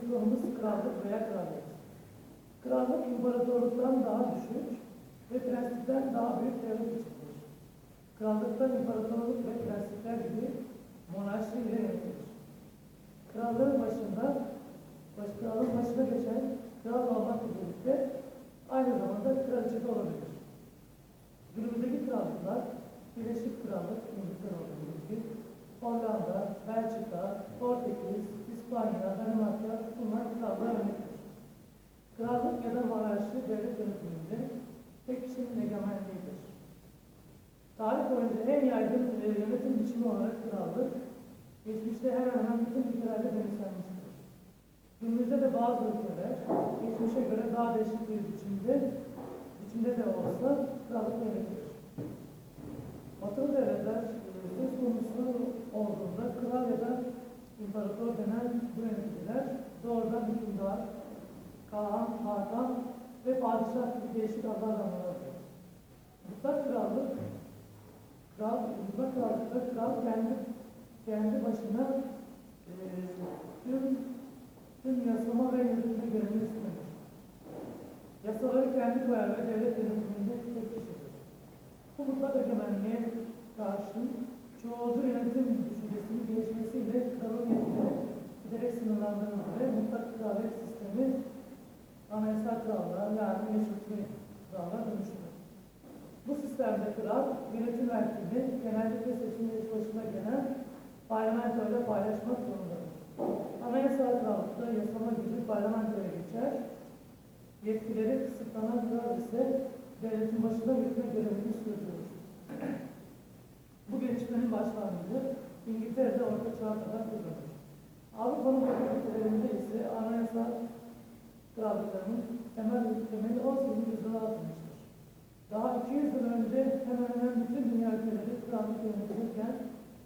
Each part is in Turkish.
konumuz krallık veya kraliyet. Krallık imparatorluktan daha düşük ve prensipten daha büyük devlet biçimidir. Krallıktan imparatorluk ve prensipler gibi monarşi ile yönetilir. Krallığın başında, baş, kralın başına geçen kral olmakla birlikte aynı zamanda kraliçe de olabilir. Günümüzdeki krallıklar Birleşik Krallık, İngiltere olduğu gibi Hollanda, Belçika, Portekiz, İspanya, Danimarka bunlar krallığa yönetilir. Krallık ya da monarşi devlet yönetiminde tek kişinin egemenliğidir. Tarih boyunca en yaygın e, yönetim biçimi olarak krallık, geçmişte hemen hemen bütün ülkelerde benimsenmiştir. Günümüzde de bazı ülkeler geçmişe göre daha değişik bir biçimde, biçimde de olsa krallık yönetilir. Batılı devletler e, söz konusu olduğunda kral ya da imparator denen bu yöneticiler doğrudan hükümdar, Kaan, Hakan ve padişah gibi değişik adlarla anılır. Mutlak krallık, kral, mutlak krallıkta kral kendi, kendi başına e, tüm, tüm yasama ve yürütme görevini üstlenir. Yasaları kendi koyar ve devlet yönetiminde tek kişidir. Bu mutlak egemenliğe gelişmesiyle kralın yetkileri giderek sınırlandırıldı mutlak kraliyet sistemi anayasal krallığa yani meşrutiyet krallığa dönüştü. Bu sistemde kral yönetim erkini genellikle seçimde iş başına gelen parlamentoyla paylaşmak zorundadır. Anayasal krallıkta yasama gücü parlamentoya geçer, yetkileri kısıtlanan kral ise devletin başında yürütme görevini sürdürür. İngiltere'de Orta Çağ'a kadar uzanır. Avrupa'nın ülkelerinde ise anayasal krallıklarının temel temeli 18. yüzyıla atılmıştır. Daha 200 yıl önce hemen hemen bütün dünya ülkeleri krallık yönetilirken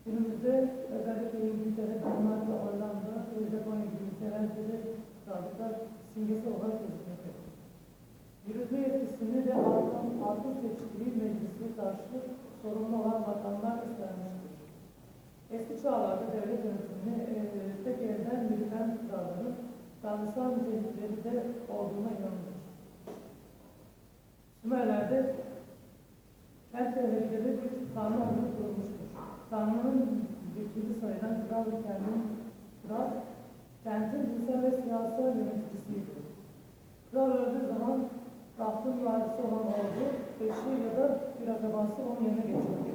günümüzde özellikle İngiltere, Danimarka, Hollanda Japonya gibi ülkelerde de krallıklar simgesi olarak gözükmektedir. Yürütme yetkisini de halkın, halkın seçtiği meclisi karşı sorumlu olan vatandaş üstlenmiştir. Eski çağlarda devlet yönetimini e, tek elden yürüten kralların tanrısal nitelikleri de olduğuna inanılır. Sümerler'de kent devletleri bir tanrı olduğu kurulmuştur. Tanrı'nın vekili sayılan kral ve kendin kral, kentin dinsel ve siyasal yöneticisiydi. Kral öldüğü zaman tahtın varisi olan oğlu, eşi ya da bir akrabası onun yerine geçiyordu.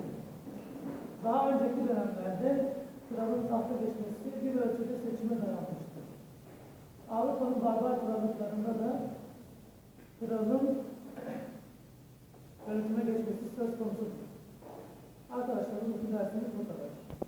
Daha önceki dönemlerde kralın tahta geçmesi bir ölçüde seçime dayanmıştır. Avrupa'nın barbar krallıklarında da kralın yönetime geçmesi söz konusudur. Arkadaşlar bugün dersimiz bu kadar.